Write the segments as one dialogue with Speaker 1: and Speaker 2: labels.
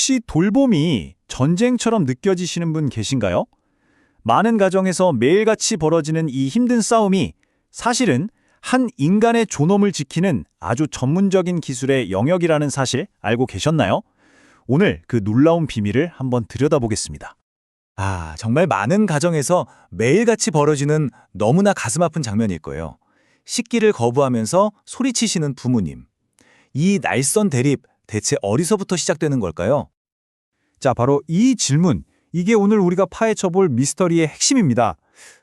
Speaker 1: 혹시 돌봄이 전쟁처럼 느껴지시는 분 계신가요? 많은 가정에서 매일같이 벌어지는 이 힘든 싸움이 사실은 한 인간의 존엄을 지키는 아주 전문적인 기술의 영역이라는 사실 알고 계셨나요? 오늘 그 놀라운 비밀을 한번 들여다보겠습니다.
Speaker 2: 아, 정말 많은 가정에서 매일같이 벌어지는 너무나 가슴 아픈 장면일 거예요. 식기를 거부하면서 소리치시는 부모님. 이 날선 대립 대체 어디서부터 시작되는 걸까요?
Speaker 1: 자, 바로 이 질문. 이게 오늘 우리가 파헤쳐볼 미스터리의 핵심입니다.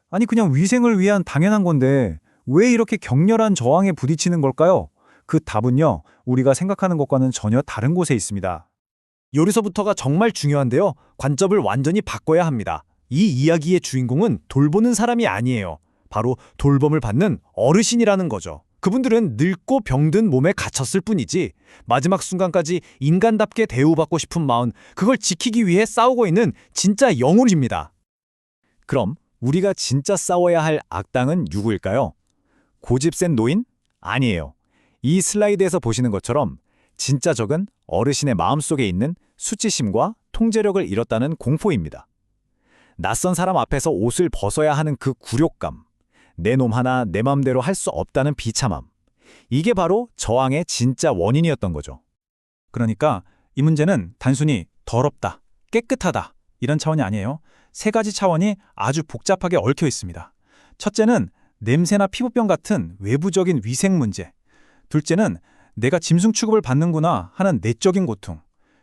Speaker 1: 아니, 그냥 위생을 위한 당연한 건데 왜 이렇게 격렬한 저항에 부딪히는 걸까요? 그 답은요, 우리가 생각하는 것과는 전혀 다른 곳에 있습니다.
Speaker 2: 여기서부터가 정말 중요한데요. 관점을 완전히 바꿔야 합니다. 이 이야기의 주인공은 돌보는 사람이 아니에요. 바로 돌봄을 받는 어르신이라는 거죠. 그분들은 늙고 병든 몸에 갇혔을 뿐이지 마지막 순간까지 인간답게 대우받고 싶은 마음 그걸 지키기 위해 싸우고 있는 진짜 영웅입니다.
Speaker 1: 그럼 우리가 진짜 싸워야 할 악당은 누구일까요? 고집 센 노인? 아니에요. 이 슬라이드에서 보시는 것처럼 진짜 적은 어르신의 마음속에 있는 수치심과 통제력을 잃었다는 공포입니다. 낯선 사람 앞에서 옷을 벗어야 하는 그 굴욕감, 내 놈 하나 내 맘대로 할 수 없다는 비참함. 이게 바로 저항의 진짜 원인이었던 거죠. 그러니까 이 문제는 단순히 더럽다, 깨끗하다 이런 차원이 아니에요. 세 가지 차원이 아주 복잡하게 얽혀 있습니다. 첫째는 냄새나 피부병 같은 외부적인 위생 문제. 둘째는 내가 짐승 취급을 받는구나 하는 내적인 고통.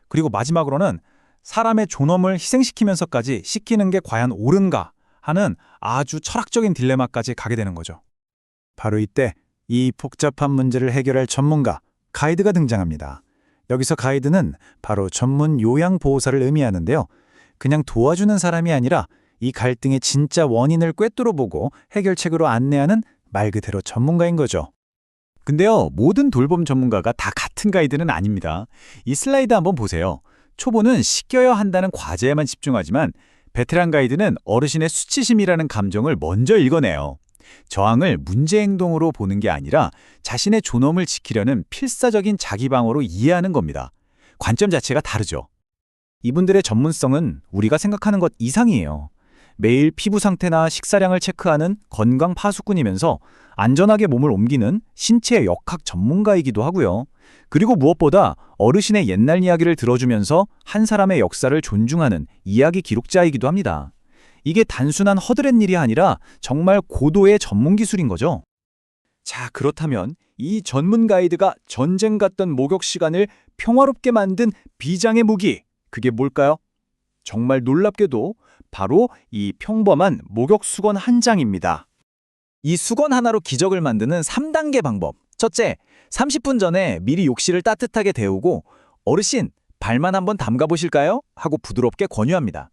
Speaker 1: 그리고 마지막으로는 사람의 존엄을 희생시키면서까지 시키는 게 과연 옳은가 하는 아주 철학적인 딜레마까지 가게 되는 거죠. 바로 이때 이 복잡한 문제를 해결할 전문가, 가이드가 등장합니다. 여기서 가이드는 바로 전문 요양보호사를 의미하는데요. 그냥 도와주는 사람이 아니라 이 갈등의 진짜 원인을 꿰뚫어 보고 해결책으로 안내하는 말 그대로 전문가인 거죠. 근데요, 모든 돌봄 전문가가 다 같은 가이드는 아닙니다. 이 슬라이드 한번 보세요. 초보는 시켜야 한다는 과제에만 집중하지만 베테랑 가이드는 어르신의 수치심이라는 감정을 먼저 읽어내요. 저항을 문제 행동으로 보는 게 아니라 자신의 존엄을 지키려는 필사적인 자기 방어로 이해하는 겁니다. 관점 자체가 다르죠. 이분들의 전문성은 우리가 생각하는 것 이상이에요. 매일 피부 상태나 식사량을 체크하는 건강 파수꾼이면서 안전하게 몸을 옮기는 신체 역학 전문가이기도 하고요. 그리고 무엇보다 어르신의 옛날 이야기를 들어주면서 한 사람의 역사를 존중하는 이야기 기록자이기도 합니다. 이게 단순한 허드렛 일이 아니라 정말 고도의 전문 기술인 거죠. 자, 그렇다면 이 전문 가이드가 전쟁 같던 목욕 시간을 평화롭게 만든 비장의 무기, 그게 뭘까요? 정말 놀랍게도 바로 이 평범한 목욕 수건 한 장입니다. 이 수건 하나로 기적을 만드는 3단계 방법. 첫째, 30분 전에 미리 욕실을 따뜻하게 데우고 어르신, 발만 한번 담가 보실까요? 하고 부드럽게 권유합니다.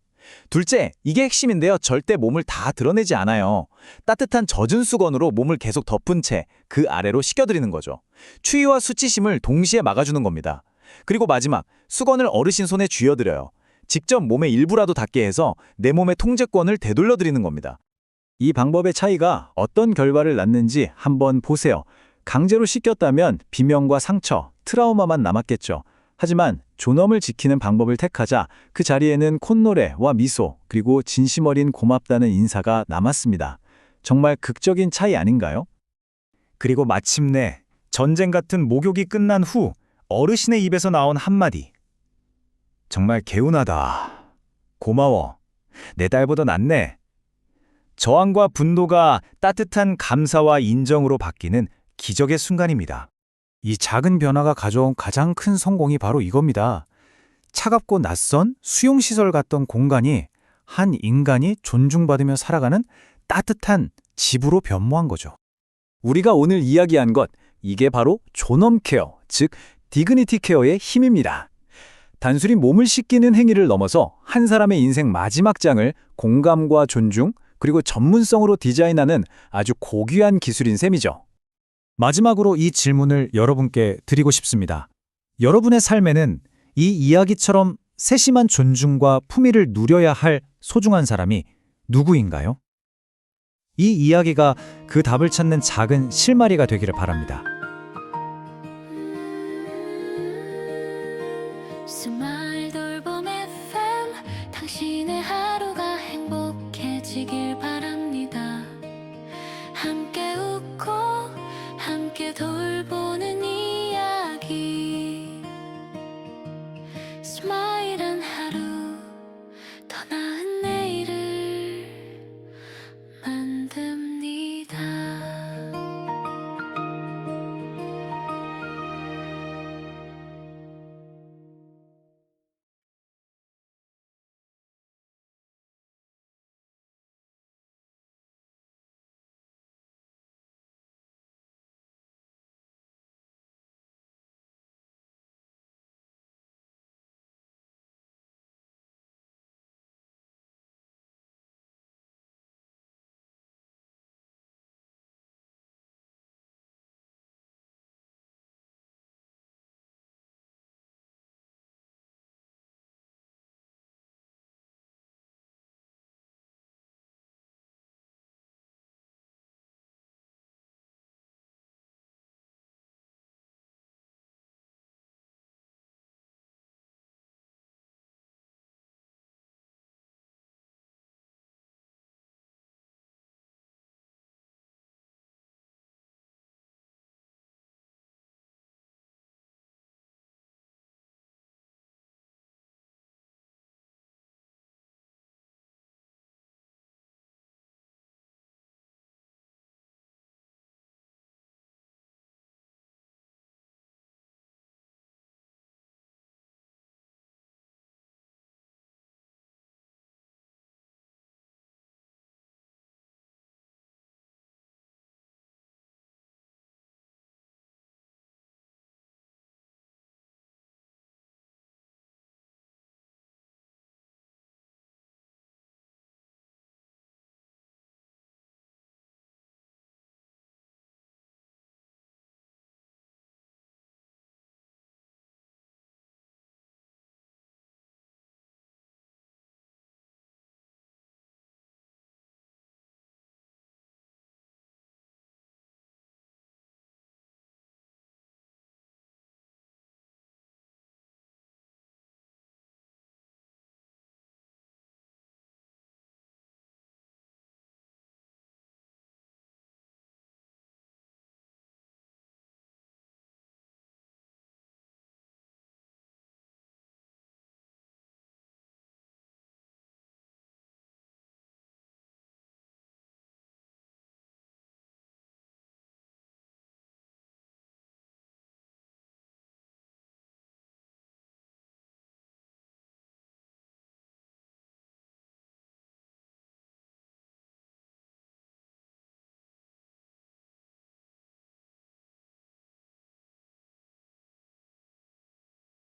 Speaker 1: 둘째, 이게 핵심인데요. 절대 몸을 다 드러내지 않아요. 따뜻한 젖은 수건으로 몸을 계속 덮은 채 그 아래로 식혀드리는 거죠. 추위와 수치심을 동시에 막아주는 겁니다. 그리고 마지막, 수건을 어르신 손에 쥐어드려요. 직접 몸의 일부라도 닿게 해서 내 몸의 통제권을 되돌려드리는 겁니다. 이 방법의 차이가 어떤 결과를 낳는지 한번 보세요. 강제로 씻겼다면 비명과 상처, 트라우마만 남았겠죠. 하지만 존엄을 지키는 방법을 택하자 그 자리에는 콧노래와 미소, 그리고 진심 어린 고맙다는 인사가 남았습니다. 정말 극적인 차이 아닌가요? 그리고 마침내 전쟁 같은 목욕이 끝난 후 어르신의 입에서 나온 한마디. 정말 개운하다. 고마워. 내 딸보다 낫네. 저항과 분노가 따뜻한 감사와 인정으로 바뀌는 기적의 순간입니다. 이 작은 변화가 가져온 가장 큰 성공이 바로 이겁니다. 차갑고 낯선 수용시설 같던 공간이 한 인간이 존중받으며 살아가는 따뜻한 집으로 변모한 거죠. 우리가 오늘 이야기한 것, 이게 바로 존엄 케어, 즉 디그니티 케어의 힘입니다. 단순히 몸을 씻기는 행위를 넘어서 한 사람의 인생 마지막 장을 공감과 존중, 그리고 전문성으로 디자인하는 아주 고귀한 기술인 셈이죠. 마지막으로 이 질문을 여러분께 드리고 싶습니다. 여러분의 삶에는 이 이야기처럼 세심한 존중과 품위를 누려야 할 소중한 사람이 누구인가요? 이 이야기가 그 답을 찾는 작은 실마리가 되기를 바랍니다.